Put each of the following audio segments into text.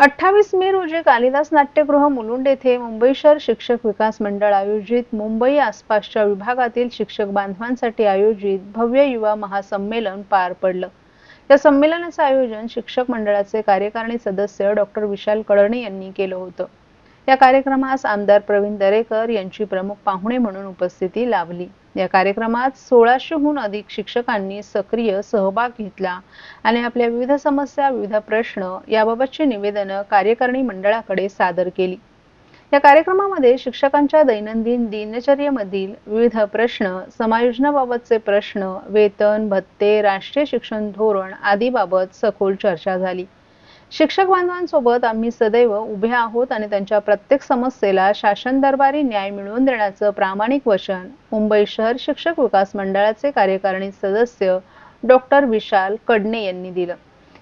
अठ्ठावीस मे रोजी कालिदास नाट्यगृह मुलुंड येथे मुंबई शहर शिक्षक विकास मंडळ आयोजित मुंबई आसपासच्या विभागातील शिक्षक बांधवांसाठी आयोजित भव्य युवा महासंमेलन पार पडलं. या संमेलनाचं आयोजन शिक्षक मंडळाचे कार्यकारिणी सदस्य डॉक्टर विशाल कळणे यांनी केलं होतं. या कार्यक्रमास आमदार प्रवीण दरेकर यांची प्रमुख पाहुणे म्हणून उपस्थिती लाभली. या कार्यक्रमात सोळाशेहून अधिक शिक्षकांनी सक्रिय सहभाग घेतला आणि आपल्या विविध समस्या विविध प्रश्न याबाबतची निवेदनं कार्यकारिणी मंडळाकडे सादर केली. या कार्यक्रमामध्ये शिक्षकांच्या दैनंदिन दिनचर्येमधील विविध प्रश्न समायोजनाबाबतचे प्रश्न वेतन भत्ते राष्ट्रीय शिक्षण धोरण आदीबाबत सखोल चर्चा झाली. शिक्षक बांधवांसोबत आम्ही सदैव उभे आहोत आणि त्यांच्या प्रत्येक समस्येला शासन दरबारी न्याय मिळवून देण्याचं प्रामाणिक वचन मुंबई शहर शिक्षक विकास मंडळाचे कार्यकारिणी सदस्य डॉक्टर विशाल कडणे यांनी दिलं.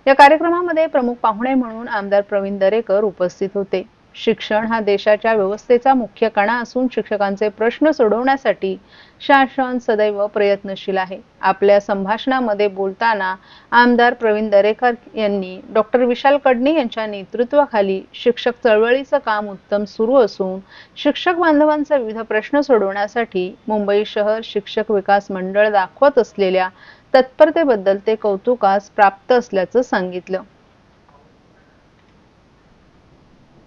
या कार्यक्रमामध्ये प्रमुख पाहुणे म्हणून आमदार प्रवीण दरेकर उपस्थित होते. शिक्षण हा देशाच्या व्यवस्थेचा मुख्य कणा असून शिक्षकांचे प्रश्न सोडवण्यासाठी शासन सदैव प्रयत्नशील आहे. आपल्या संभाषणामध्ये बोलताना आमदार प्रवीण दरेकर यांनी डॉक्टर विशाल कडणे यांच्या नेतृत्वाखाली शिक्षक चळवळीचं काम उत्तम सुरू असून शिक्षक बांधवांचे विविध प्रश्न सोडवण्यासाठी मुंबई शहर शिक्षक विकास मंडळ दाखवत असलेल्या तत्परतेबद्दल ते कौतुकास प्राप्त असल्याचं सांगितलं.